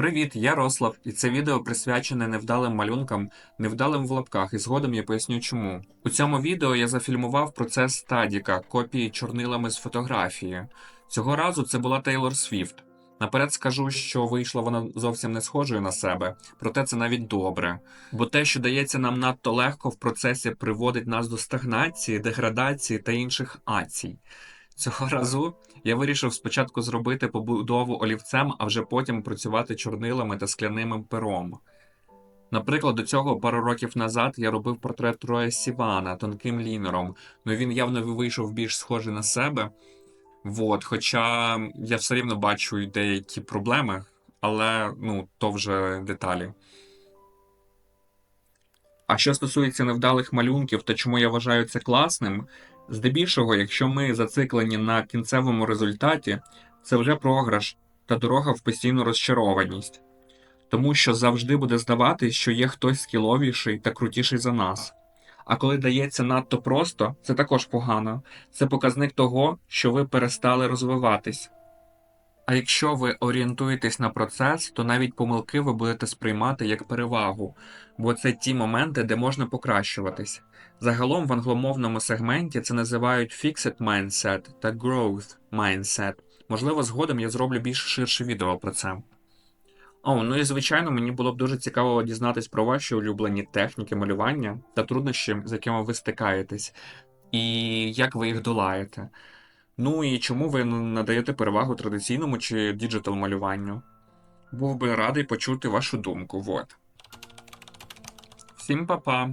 Привіт, я Рослав, і це відео присвячене невдалим малюнкам, невдалим в лапках, і згодом я поясню чому. У цьому відео я зафільмував процес стадіка, копії чорнилами з фотографії. Цього разу це була Тейлор Свіфт. Наперед скажу, що вийшла вона зовсім не схожою на себе, проте це навіть добре. Бо те, що дається нам надто легко в процесі, приводить нас до стагнації, деградації та інших ацій. Цього разу я вирішив спочатку зробити побудову олівцем, а вже потім працювати чорнилами та скляним пером. Наприклад, до цього пару років назад я робив портрет Троя Сівана тонким лінером, ну він явно вийшов більш схожий на себе. Вот, хоча я все рівно бачу деякі проблеми, але ну, то вже деталі. А що стосується невдалих малюнків та чому я вважаю це класним, здебільшого, якщо ми зациклені на кінцевому результаті, це вже програш та дорога в постійну розчарованість, тому що завжди буде здаватись, що є хтось скіловіший та крутіший за нас. А коли дається надто просто, це також погано. Це показник того, що ви перестали розвиватись. А якщо ви орієнтуєтесь на процес, то навіть помилки ви будете сприймати як перевагу, бо це ті моменти, де можна покращуватись. Загалом в англомовному сегменті це називають Fixed Mindset та Growth Mindset. Можливо, згодом я зроблю більш ширше відео про це. О, ну і звичайно, мені було б дуже цікаво дізнатись про ваші улюблені техніки малювання та труднощі, з якими ви стикаєтесь, і як ви їх долаєте. Ну і чому ви надаєте перевагу традиційному чи діджитал малюванню? Був би радий почути вашу думку. Вот. Всім па-па!